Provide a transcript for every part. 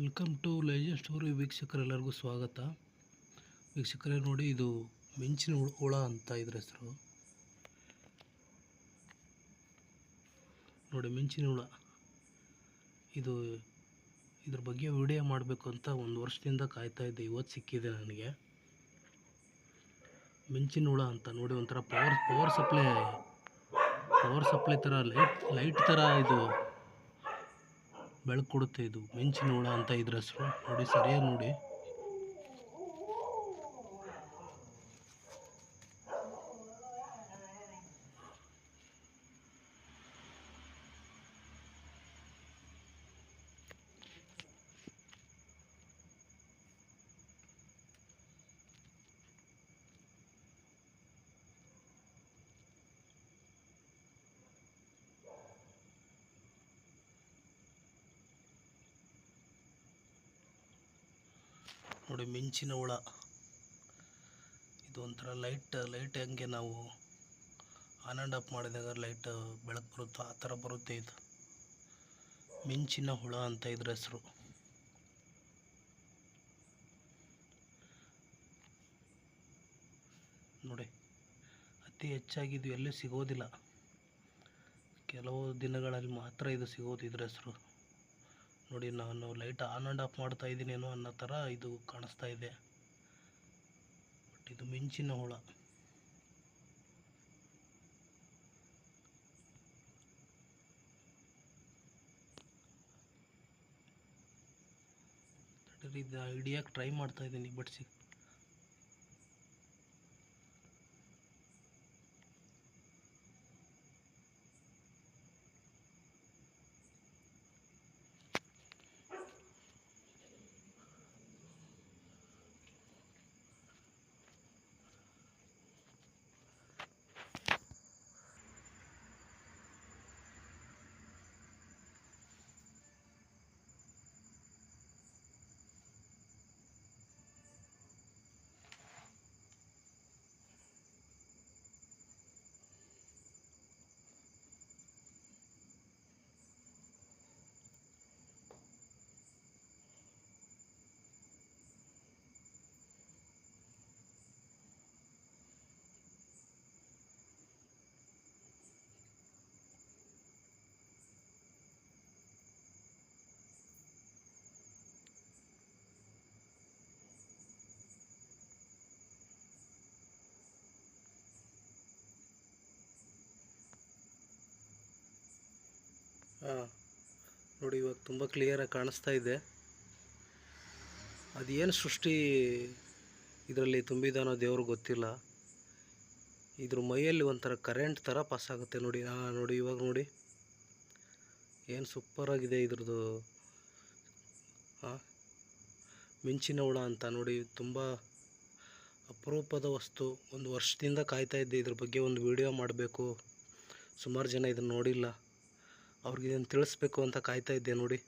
Welcome to legend story ವೀಕ್ಷಕರೆಲ್ಲರಿಗೂ ಸ್ವಾಗತ. ವೀಕ್ಷಕರೇ ನೋಡಿ, ಇದು ಮಿಂಚಿನ ಹುಳ- ಹುಳ ಅಂತ ಇದ್ರ ಹೆಸರು. ನೋಡಿ, ಮಿಂಚಿನ ಹುಳ. ಇದು ಇದ್ರ ಬಗ್ಗೆ ವಿಡಿಯೋ ಮಾಡಬೇಕು ಅಂತ ಒಂದು ವರ್ಷದಿಂದ ಕಾಯ್ತಾ ಇದ್ದೆ. ಇವತ್ತು ಸಿಕ್ಕಿದೆ ನನಗೆ. ಮಿಂಚಿನ ಹುಳ ಅಂತ ನೋಡಿ, ಒಂಥರ power power supply power supply ಥರ ಲೈಟ್ ಲೈಟ್ ಥರ ಇದು ಬೆಳಕು ಕೊಡುತ್ತೆ ಇದು ಮಿಂಚಿನ ಹುಳ ಅಂತ ಇದ್ರ ಹೆಸರು. ನೋಡಿ ಸರಿಯಾಗಿ ನೋಡಿ. ನೋಡಿ ಮಿಂಚಿನ ಹುಳ. ಇದು ಒಂಥರ ಲೈಟ್ ಲೈಟ್ ಹೆಂಗೆ ನಾವು ಆನ್ ಆ್ಯಂಡ್ ಆಫ್ ಮಾಡಿದಾಗ ಲೈಟ್ ಬೆಳಕು ಬರುತ್ತೋ, ಆ ಥರ ಬರುತ್ತೆ ಇದು. ಮಿಂಚಿನ ಹುಳ ಅಂತ ಇದ್ರ ಹೆಸರು. ನೋಡಿ, ಅತಿ ಹೆಚ್ಚಾಗಿ ಇದು ಎಲ್ಲೂ ಸಿಗೋದಿಲ್ಲ. ಕೆಲವು ದಿನಗಳಲ್ಲಿ ಮಾತ್ರ ಇದು ಸಿಗೋದು ಇದ್ರ ಹೆಸರು. ನೋಡಿ, ನಾನು ಲೈಟ್ ಆನ್ ಆ್ಯಂಡ್ ಆಫ್ ಮಾಡ್ತಾ ಇದ್ದೀನೇನೋ ಅನ್ನೋ ಥರ ಇದು ಕಾಣಿಸ್ತಾ ಇದೆ. ಬಟ್ ಇದು ಮಿಂಚಿನ ಹುಳ. ಇದು ಹಿಡಿಯೋಕೆ ಟ್ರೈ ಮಾಡ್ತಾ ಇದ್ದೀನಿ ಬಟ್ ಸಿಕ್ ಹಾಂ ನೋಡಿ, ಇವಾಗ ತುಂಬ ಕ್ಲಿಯರಾಗಿ ಕಾಣಿಸ್ತಾ ಇದೆ. ಅದೇನು ಸೃಷ್ಟಿ ಇದರಲ್ಲಿ ತುಂಬಿದಾನೋ ದೇವ್ರಿಗೆ ಗೊತ್ತಿಲ್ಲ. ಇದ್ರ ಮೈಯಲ್ಲಿ ಒಂಥರ ಕರೆಂಟ್ ಥರ ಪಾಸ್ ಆಗುತ್ತೆ ನೋಡಿ. ಹಾಂ ನೋಡಿ, ಇವಾಗ ನೋಡಿ. ಏನು ಸೂಪರಾಗಿದೆ ಇದ್ರದ್ದು. ಹಾಂ ಮಿಂಚಿನ ಹುಳ ಅಂತ ನೋಡಿ, ತುಂಬ ಅಪರೂಪದ ವಸ್ತು. ಒಂದು ವರ್ಷದಿಂದ ಕಾಯ್ತಾ ಇದ್ದೆ, ಇದ್ರ ಬಗ್ಗೆ ಒಂದು ವಿಡಿಯೋ ಮಾಡಬೇಕು. ಸುಮಾರು ಜನ ಇದನ್ನು ನೋಡಿಲ್ಲ. ಅವ್ರಿಗೆ ಇದನ್ನು ತಿಳಿಸ್ಬೇಕು ಅಂತ ಕಾಯ್ತಾ ಇದ್ದೆ ನೋಡಿ.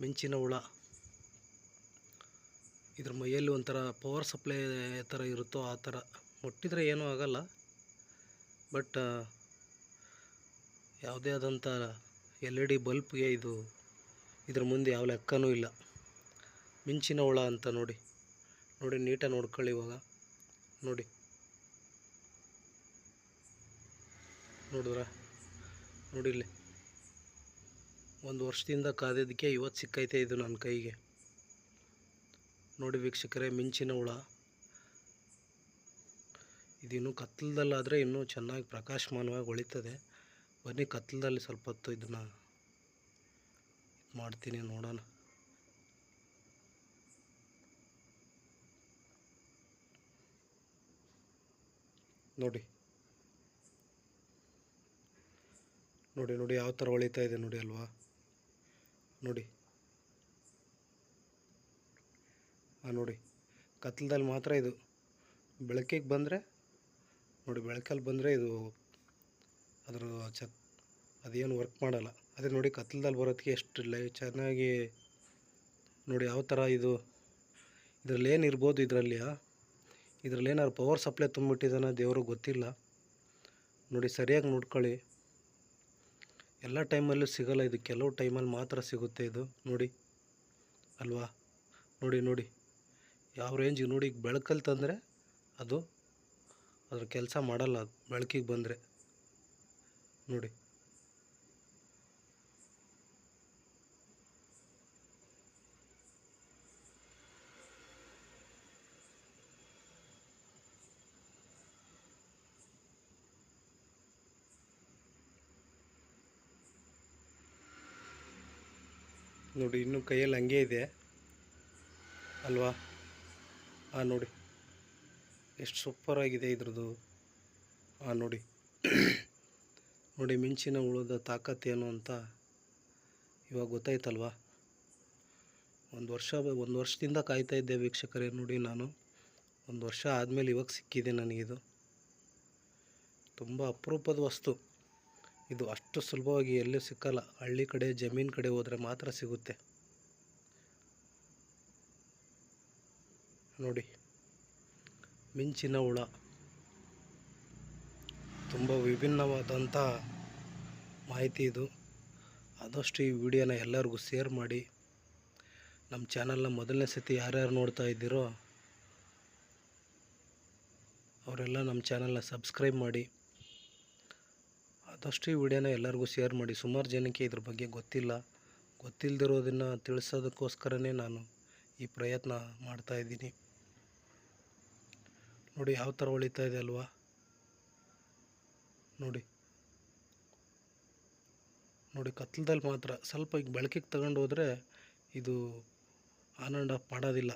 ಮಿಂಚಿನ ಹುಳ. ಇದ್ರ ಮೈಯಲ್ಲಿ ಒಂಥರ ಪವರ್ ಸಪ್ಲೈ ಥರ ಇರುತ್ತೋ ಆ ಥರ. ಮುಟ್ಟಿದರೆ ಏನೂ ಆಗಲ್ಲ. ಬಟ್ ಯಾವುದೇ ಆದಂಥ ಎಲ್ ಇ ಡಿ ಬಲ್ಪ್ಗೆ ಇದು, ಇದ್ರ ಮುಂದೆ ಯಾವ ಲೆಕ್ಕನೂ ಇಲ್ಲ. ಮಿಂಚಿನ ಹುಳ ಅಂತ ನೋಡಿ. ನೋಡಿ ನೀಟಾಗಿ ನೋಡ್ಕೊಳ್ಳಿ ಇವಾಗ. ನೋಡಿ. ನೋಡಿದ್ರ? ನೋಡಿ ಇಲ್ಲಿ. ಒಂದು ವರ್ಷದಿಂದ ಕಾದಿದ್ದಕ್ಕೆ ಇವತ್ತು ಸಿಕ್ಕೈತೆ ಇದು ನನ್ನ ಕೈಗೆ. ನೋಡಿ ವೀಕ್ಷಕರೇ, ಮಿಂಚಿನ ಹುಳ. ಇದಿನ್ನು ಕತ್ತಲದಲ್ಲಾದರೆ ಇನ್ನೂ ಚೆನ್ನಾಗಿ ಪ್ರಕಾಶಮಾನವಾಗಿ ಹೊಳಿತದೆ. ಬನ್ನಿ ಕತ್ತಲದಲ್ಲಿ ಸ್ವಲ್ಪ ಹೊತ್ತು ಇದನ್ನು ಮಾಡ್ತೀನಿ ನೋಡೋಣ. ನೋಡಿ. ನೋಡಿ ನೋಡಿ, ಯಾವ ಥರ ಹೊಳಿತಾ ಇದೆ ನೋಡಿ ಅಲ್ವಾ? ನೋಡಿ. ಹಾಂ ನೋಡಿ, ಕತ್ಲದಲ್ಲಿ ಮಾತ್ರ ಇದು ಬೆಳಕಿಗೆ ಬಂದರೆ, ನೋಡಿ, ಬೆಳಕಲ್ಲಿ ಬಂದರೆ ಇದು ಅದರ ಚ ಅದೇನು ವರ್ಕ್ ಮಾಡಲ್ಲ. ಅದೇ ನೋಡಿ, ಕತ್ಲದಲ್ಲಿ ಬರೋದಕ್ಕೆ ಎಷ್ಟು ಲೈ, ಚೆನ್ನಾಗಿ ನೋಡಿ, ಯಾವ ಥರ ಇದು, ಇದರಲ್ಲಿ ಏನು ಇರ್ಬೋದು ಇದರಲ್ಲಿ ಇದರಲ್ಲಿ ಏನಾದ್ರು ಪವರ್ ಸಪ್ಲೈ ತುಂಬಿಟ್ಟಿದ್ದಾನೆ ದೇವ್ರಿಗೆ ಗೊತ್ತಿಲ್ಲ. ನೋಡಿ, ಸರಿಯಾಗಿ ನೋಡ್ಕೊಳ್ಳಿ. ಎಲ್ಲ ಟೈಮಲ್ಲೂ ಸಿಗಲ್ಲ ಇದು. ಕೆಲವು ಟೈಮಲ್ಲಿ ಮಾತ್ರ ಸಿಗುತ್ತೆ ಇದು. ನೋಡಿ. ಅಲ್ವಾ? ನೋಡಿ ನೋಡಿ. ಯಾವ ರೇಂಜಿಗೆ ನೋಡಿ ಬೆಳಕಲ್ಲಿ ತಂದರೆ ಅದು ಅದ್ರ ಕೆಲಸ ಮಾಡಲ್ಲ. ಬೆಳಕಿಗೆ ಬಂದರೆ. ನೋಡಿ. ನೋಡಿ, ಇನ್ನೂ ಕೈಯಲ್ಲಿ ಹಂಗೆ ಇದೆ. ಅಲ್ವಾ? ಹಾಂ ನೋಡಿ. ಎಷ್ಟು ಸೂಪರಾಗಿದೆ ಇದ್ರದ್ದು. ಹಾಂ ನೋಡಿ. ನೋಡಿ, ಮಿಂಚಿನ ಉಳಿದ ತಾಕತ್ತೇನು ಅಂತ ಇವಾಗ ಗೊತ್ತಾಯ್ತಲ್ವಾ? ಒಂದು ವರ್ಷ, ಒಂದು ವರ್ಷದಿಂದ ಕಾಯ್ತಾ ಇದ್ದೆ ವೀಕ್ಷಕರೇ, ನೋಡಿ ನಾನು. ಒಂದು ವರ್ಷ ಆದಮೇಲೆ ಇವಾಗ ಸಿಕ್ಕಿದೆ ನನಗಿದು. ತುಂಬ ಅಪರೂಪದ ವಸ್ತು. ಇದು ಅಷ್ಟು ಸುಲಭವಾಗಿ ಎಲ್ಲೂ ಸಿಕ್ಕಲ್ಲ. ಹಳ್ಳಿ ಕಡೆ, ಜಮೀನು ಕಡೆ ಹೋದರೆ ಮಾತ್ರ ಸಿಗುತ್ತೆ. ನೋಡಿ, ಮಿಂಚಿನ ಹುಳ. ತುಂಬ ವಿಭಿನ್ನವಾದಂಥ ಮಾಹಿತಿ ಇದು. ಆದಷ್ಟು ಈ ವಿಡಿಯೋನ ಎಲ್ಲರಿಗೂ ಶೇರ್ ಮಾಡಿ. ನಮ್ಮ ಚಾನಲ್ನ ಮೊದಲನೇ ಸತಿ ಯಾರ್ಯಾರು ನೋಡ್ತಾ ಇದ್ದೀರೋ, ಅವರೆಲ್ಲ ನಮ್ಮ ಚಾನಲ್ನ ಸಬ್ಸ್ಕ್ರೈಬ್ ಮಾಡಿ. ಆದಷ್ಟು ಈ ವಿಡಿಯೋನ ಎಲ್ಲರಿಗೂ ಶೇರ್ ಮಾಡಿ. ಸುಮಾರು ಜನಕ್ಕೆ ಇದ್ರ ಬಗ್ಗೆ ಗೊತ್ತಿಲ್ಲ. ಗೊತ್ತಿಲ್ಲದಿರೋದನ್ನು ತಿಳಿಸೋದಕ್ಕೋಸ್ಕರನೇ ನಾನು ಈ ಪ್ರಯತ್ನ ಮಾಡ್ತಾ ಇದ್ದೀನಿ. ನೋಡಿ ಯಾವ ಥರ ಹೊಳಿತಾ ಇದೆ ಅಲ್ವಾ? ನೋಡಿ. ನೋಡಿ ಕತ್ಲದಲ್ಲಿ ಮಾತ್ರ ಸ್ವಲ್ಪ ಈಗ ಬೆಳಕಿಗೆ ತಗೊಂಡು ಹೋದರೆ ಇದು ಆನ್ ಆ್ಯಂಡ್ ಆಫ್ ಮಾಡೋದಿಲ್ಲ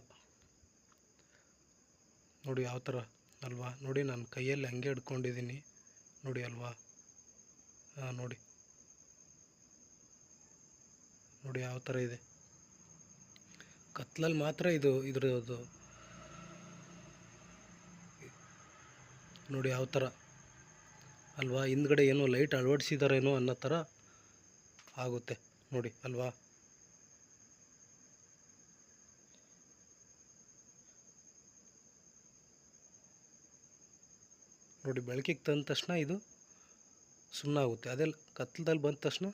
ನೋಡಿ ಯಾವ ಥರ ಅಲ್ವಾ? ನೋಡಿ ನಾನು ಕೈಯಲ್ಲಿ ಹಂಗೆ ಹಿಡ್ಕೊಂಡಿದ್ದೀನಿ. ನೋಡಿ ಅಲ್ವಾ? ನೋಡಿ. ನೋಡಿ ಯಾವ ಥರ ಇದೆ. ಕತ್ಲಲ್ಲಿ ಮಾತ್ರ ಇದು ಇದ್ರದ್ದು. ನೋಡಿ ಯಾವ ಥರ ಅಲ್ವಾ? ಹಿಂದ್ಗಡೆ ಏನೋ ಲೈಟ್ ಅಳವಡಿಸಿದಾರೇನೋ ಅನ್ನೋ ಥರ ಆಗುತ್ತೆ. ನೋಡಿ, ಅಲ್ವಾ? ನೋಡಿ, ಬೆಳಕಿಗೆ ತಂದ ತಕ್ಷಣ ಇದು ಸುಮ್ಮನೆ ಆಗುತ್ತೆ ಅದೆಲ್ಲ ಕತ್ಲದಲ್ಲಿ ಬಂದ ತಕ್ಷಣ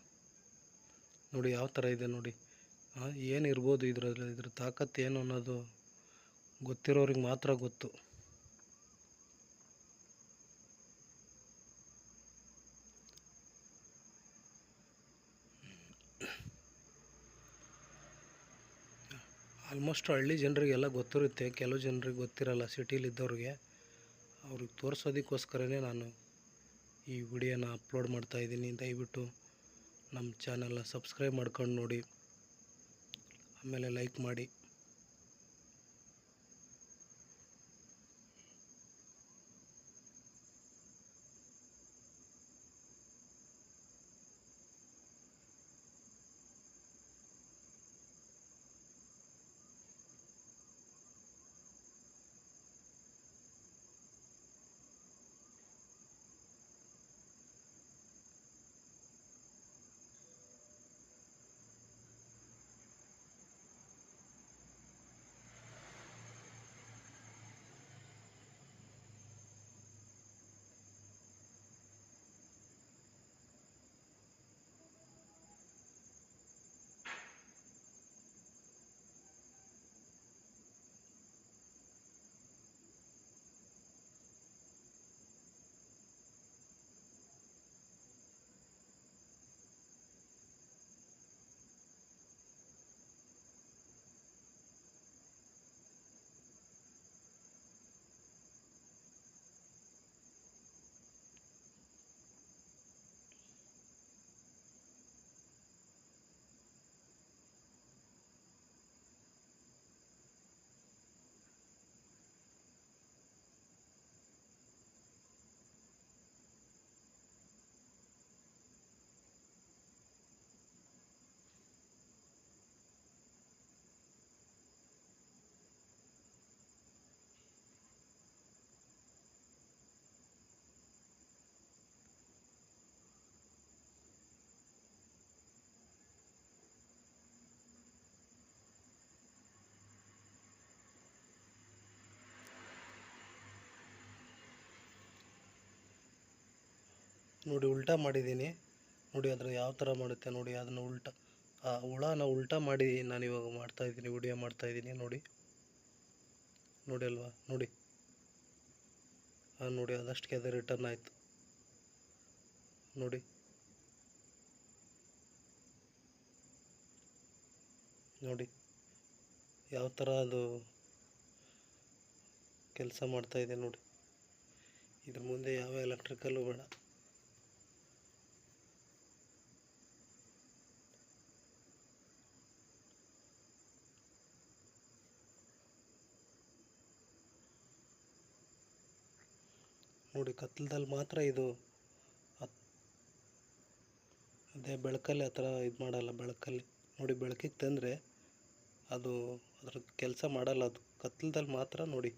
ನೋಡಿ ಯಾವ ಥರ ಇದೆ ನೋಡಿ. ಏನಿರ್ಬೋದು ಇದರಲ್ಲಿ, ಇದ್ರ ತಾಕತ್ತು ಏನು ಅನ್ನೋದು ಗೊತ್ತಿರೋರಿಗೆ ಮಾತ್ರ ಗೊತ್ತು. ಆಲ್ಮೋಸ್ಟ್ ಹಳ್ಳಿ ಜನರಿಗೆಲ್ಲ ಗೊತ್ತಿರುತ್ತೆ. ಕೆಲವು ಜನರಿಗೆ ಗೊತ್ತಿರಲ್ಲ, ಸಿಟಿಲಿದ್ದವ್ರಿಗೆ. ಅವ್ರಿಗೆ ತೋರಿಸೋದಕ್ಕೋಸ್ಕರನೇ ನಾನು ಈ ವಿಡಿಯೋನ ಅಪ್ಲೋಡ್ ಮಾಡ್ತಾ ಇದ್ದೀನಿ. ದಯವಿಟ್ಟು ನಮ್ಮ ಚಾನಲ್ನ ಸಬ್ಸ್ಕ್ರೈಬ್ ಮಾಡ್ಕೊಂಡು ನೋಡಿ. ಆಮೇಲೆ ಲೈಕ್ ಮಾಡಿ. ನೋಡಿ ಉಲ್ಟಾ ಮಾಡಿದ್ದೀನಿ. ನೋಡಿ ಅದರ ಯಾವ ಥರ ಮಾಡುತ್ತೆ ನೋಡಿ ಅದನ್ನು ಉಲ್ಟಾ. ಆ ಹುಳನ ಉಲ್ಟಾ ಮಾಡಿ ನಾನು ಇವಾಗ ಮಾಡ್ತಾ ಇದ್ದೀನಿ, ವಿಡಿಯೋ ಮಾಡ್ತಾ ಇದ್ದೀನಿ ನೋಡಿ. ನೋಡಿ ಅಲ್ವಾ, ನೋಡಿ. ಹಾಂ ನೋಡಿ ಅದಷ್ಟಕ್ಕೆ ಅದೇ ರಿಟರ್ನ್ ಆಯಿತು. ನೋಡಿ. ನೋಡಿ ಯಾವ ಥರ ಅದು ಕೆಲಸ ಮಾಡ್ತಾಯಿದೆ ನೋಡಿ. ಇದ್ರ ಮುಂದೆ ಯಾವ ಎಲೆಕ್ಟ್ರಿಕಲ್ಲು ಬೇಡ. ನೋಡಿ, ಕತ್ಲದಲ್ಲಿ ಮಾತ್ರ ಇದು ಅದೇ ಬೆಳಕಲ್ಲಿ ಆ ಥರ ಇದು ಮಾಡಲ್ಲ, ಬೆಳಕಲ್ಲಿ. ನೋಡಿ, ಬೆಳಕಿಗೆ ತಂದರೆ ಅದು ಅದ್ರ ಕೆಲಸ ಮಾಡಲ್ಲ ಅದು. ಕತ್ಲದಲ್ಲಿ ಮಾತ್ರ ನೋಡಿ.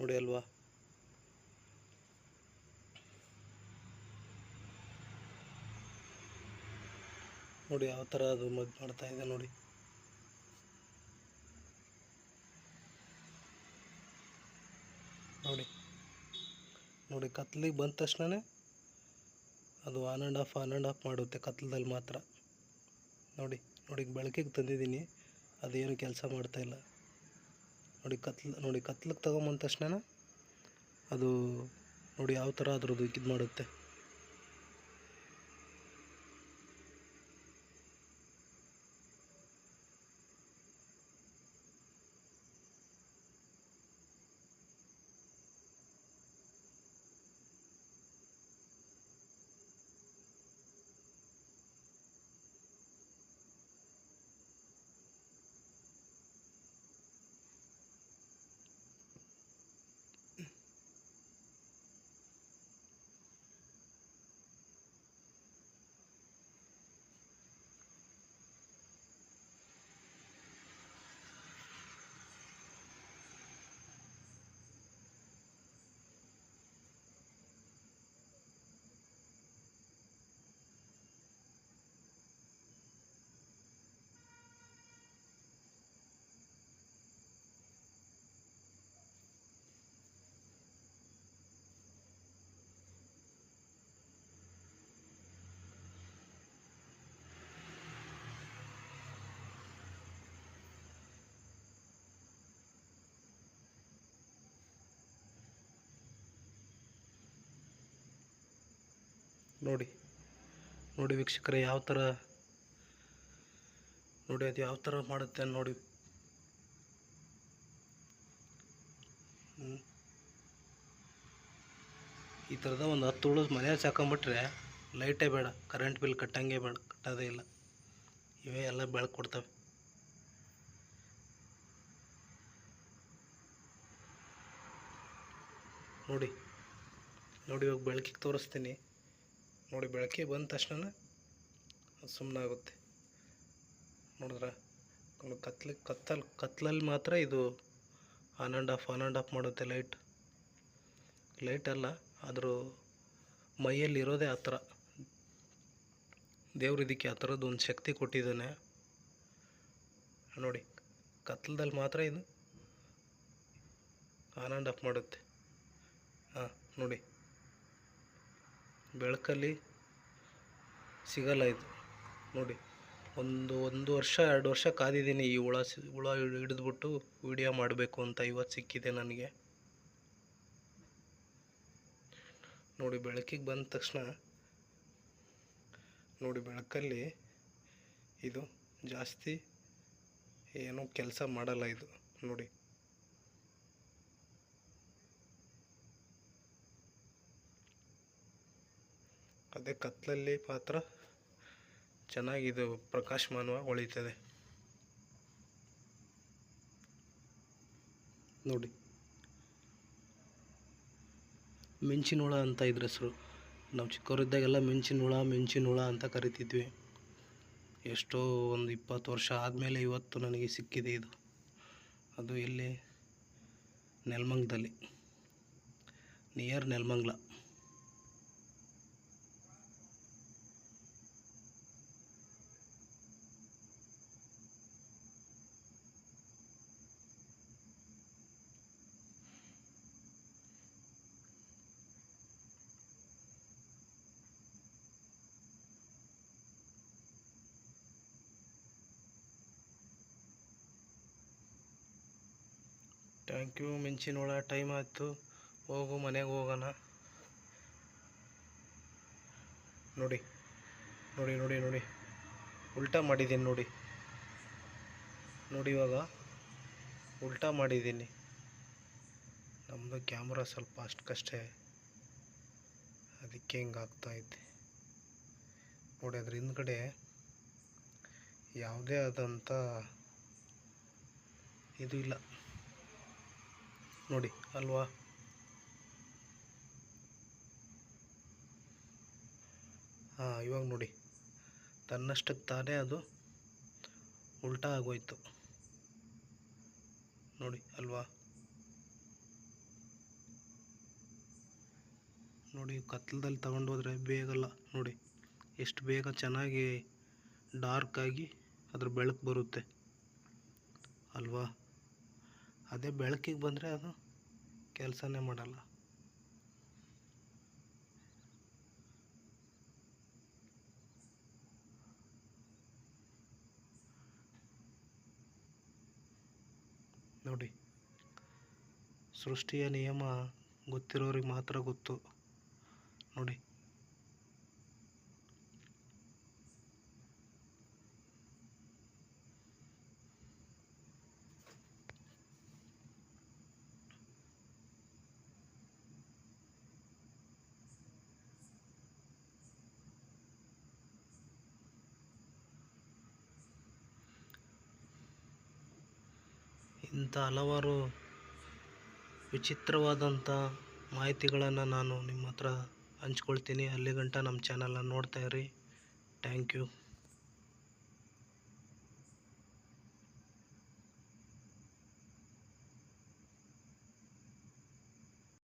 ನೋಡಿ ಅಲ್ವಾ? ನೋಡಿ, ಯಾವ ಥರ ಅದು ಮದ್ದು ಮಾಡ್ತಾ ಇದೆ ನೋಡಿ. ನೋಡಿ. ನೋಡಿ, ಕತ್ಲಿಗೆ ಬಂದ ತಕ್ಷಣವೇ ಅದು on and off on and off ಮಾಡುತ್ತೆ ಕತ್ಲದಲ್ಲಿ ಮಾತ್ರ. ನೋಡಿ ನೋಡಿ ಬೆಳಕಿಗೆ ತಂದಿದ್ದೀನಿ, ಅದೇನು ಕೆಲಸ ಮಾಡ್ತಾ ಇಲ್ಲ. ನೋಡಿ, ಕತ್ಲು, ನೋಡಿ ಕತ್ಲಿಗೆ ತಗೊಂಬಂದ ತಕ್ಷಣ ಅದು ನೋಡಿ, ಯಾವ ಥರ ಅದ್ರದ್ದು ಇದು ಮಾಡುತ್ತೆ. ನೋಡಿ ನೋಡಿ ವೀಕ್ಷಕರೇ ಯಾವ ಥರ, ನೋಡಿ ಅದು ಯಾವ ಥರ ಮಾಡುತ್ತೆ ನೋಡಿ. ಈ ಥರದ ಒಂದು ಹತ್ತು ಉಳು ಮನೆಯಲ್ಲಿ ಸಾಕೊಂಬಿಟ್ರೆ ಲೈಟೇ ಬೇಡ ಕರೆಂಟ್ ಬಿಲ್ ಕಟ್ಟಂಗೆ ಬೇಡ, ಕಟ್ಟೋದೇ ಇಲ್ಲ. ಇವೇ ಎಲ್ಲ ಬೆಳಕು ಕೊಡ್ತವೆ. ನೋಡಿ ನೋಡಿ ಇವಾಗ ಬೆಳಕಿಗೆ ತೋರಿಸ್ತೀನಿ. ನೋಡಿ ಬೆಳಕಿಗೆ ಬಂದ ತಕ್ಷಣ ಸುಮ್ಮನೆ ಆಗುತ್ತೆ ನೋಡಿದ್ರ ಕತ್ಲಿ, ಕತ್ತಲ್, ಕತ್ಲಲ್ಲಿ ಮಾತ್ರ ಇದು on and off on and off ಮಾಡುತ್ತೆ ಲೈಟ್ ಲೈಟ್ ಅಲ್ಲ, ಆದರೂ ಮೈಯಲ್ಲಿ ಇರೋದೇ ಆ ಥರ. ದೇವ್ರು ಇದಕ್ಕೆ ಆ ಥರದ್ದು ಒಂದು ಶಕ್ತಿ ಕೊಟ್ಟಿದ್ದಾನೆ. ನೋಡಿ, ಕತ್ಲದಲ್ಲಿ ಮಾತ್ರ ಇದು ಆನ್ ಆ್ಯಂಡ್ ಆಫ್ ಮಾಡುತ್ತೆ. ಹಾಂ, ನೋಡಿ. ಬೆಳಕಲ್ಲಿ ಸಿಗಲ್ಲ ಇದು. ನೋಡಿ, ಒಂದು ಒಂದು ವರ್ಷ, ಎರಡು ವರ್ಷ ಕಾದಿದ್ದೀನಿ ಈ ಹುಳ ಸಿ, ಹುಳ ಹಿಡಿದ್ಬಿಟ್ಟು ವಿಡಿಯೋ ಮಾಡಬೇಕು ಅಂತ ಇವತ್ತು ಸಿಕ್ಕಿದೆ ನನಗೆ. ನೋಡಿ, ಬೆಳಕಿಗೆ ಬಂದ ತಕ್ಷಣ, ನೋಡಿ, ಬೆಳಕಲ್ಲಿ ಇದು ಜಾಸ್ತಿ ಏನೂ ಕೆಲಸ ಮಾಡಲ್ಲ ಇದು. ನೋಡಿ ಅದೇ ಕತ್ತಲಲ್ಲಿ ಪಾತ್ರ ಚೆನ್ನಾಗಿದು ಪ್ರಕಾಶಮಾನವಾಗಿ ಹೊಳಿತದೆ. ನೋಡಿ. ಮಿಂಚಿನ ಹುಳ ಅಂತ ಇದ್ರ ಹೆಸರು. ನಾವು ಚಿಕ್ಕವರಿದ್ದಾಗೆಲ್ಲ ಮಿಂಚಿನ ಹುಳ ಮಿಂಚಿನ ಹುಳ ಅಂತ ಕರಿತಿದ್ವಿ. ಎಷ್ಟೋ ಒಂದು ಇಪ್ಪತ್ತು ವರ್ಷ ಆದಮೇಲೆ ಇವತ್ತು ನನಗೆ ಸಿಕ್ಕಿದೆ ಇದು. ಅದು ಇಲ್ಲಿ ನೆಲಮಂಗದಲ್ಲಿ. ನಿಯರ್ ನೆಲಮಂಗ್ಲ. ಥ್ಯಾಂಕ್ ಯು ಮಿಂಚಿನೊಳ. ಟೈಮ್ ಆಯಿತು. ಹೋಗು, ಮನೆಗೆ ಹೋಗೋಣ. ನೋಡಿ ನೋಡಿ ನೋಡಿ ನೋಡಿ. ಉಲ್ಟಾ ಮಾಡಿದ್ದೀನಿ ನೋಡಿ. ನೋಡಿ ಇವಾಗ. ಉಲ್ಟಾ ಮಾಡಿದ್ದೀನಿ. ನಮ್ಮದು ಕ್ಯಾಮ್ರಾ ಸ್ವಲ್ಪ ಅಷ್ಟಕ್ಕಷ್ಟೇ ಅದಕ್ಕೆ ಹಿಂಗೆ ಆಗ್ತಾಯಿದೆ ನೋಡಿ, ಅದ್ರ ಹಿಂದ್ಗಡೆ ಯಾವುದೇ ಆದಂಥ ಇದು ಇಲ್ಲ. ನೋಡಿ, ಅಲ್ವಾ? ಹಾಂ, ಇವಾಗ ನೋಡಿ. ತನ್ನಷ್ಟಕ್ಕೆ ತಾನೇ ಅದು ಉಲ್ಟಾ ಆಗೋಯ್ತು. ನೋಡಿ, ಅಲ್ವಾ? ನೋಡಿ, ಕತ್ಲದಲ್ಲಿ ತಗೊಂಡೋದ್ರೆ ಬೇಗಲ್ಲ ನೋಡಿ, ಎಷ್ಟು ಬೇಗ ಚೆನ್ನಾಗಿ, ಡಾರ್ಕ್ ಆಗಿ ಅದ್ರ ಬೆಳಕು ಬರುತ್ತೆ. ಅಲ್ವಾ? ಅದೇ ಬೆಳಕಿಗೆ ಬಂದರೆ ಅದು ಕೆಲಸನೇ ಮಾಡಲ್ಲ. ನೋಡಿ ಸೃಷ್ಟಿಯ ನಿಯಮ ಗೊತ್ತಿರೋರಿಗೆ ಮಾತ್ರ ಗೊತ್ತು. ನೋಡಿ ಇಂಥ ಹಲವಾರು ವಿಚಿತ್ರವಾದಂಥ ಮಾಹಿತಿಗಳನ್ನು ನಾನು ನಿಮ್ಮ ಹತ್ರ ಹಂಚ್ಕೊಳ್ತೀನಿ. ಅಲ್ಲಿಗಂಟ ನಮ್ಮ ಚಾನಲನ್ನು ನೋಡ್ತಾ ಇರಿ. Thank you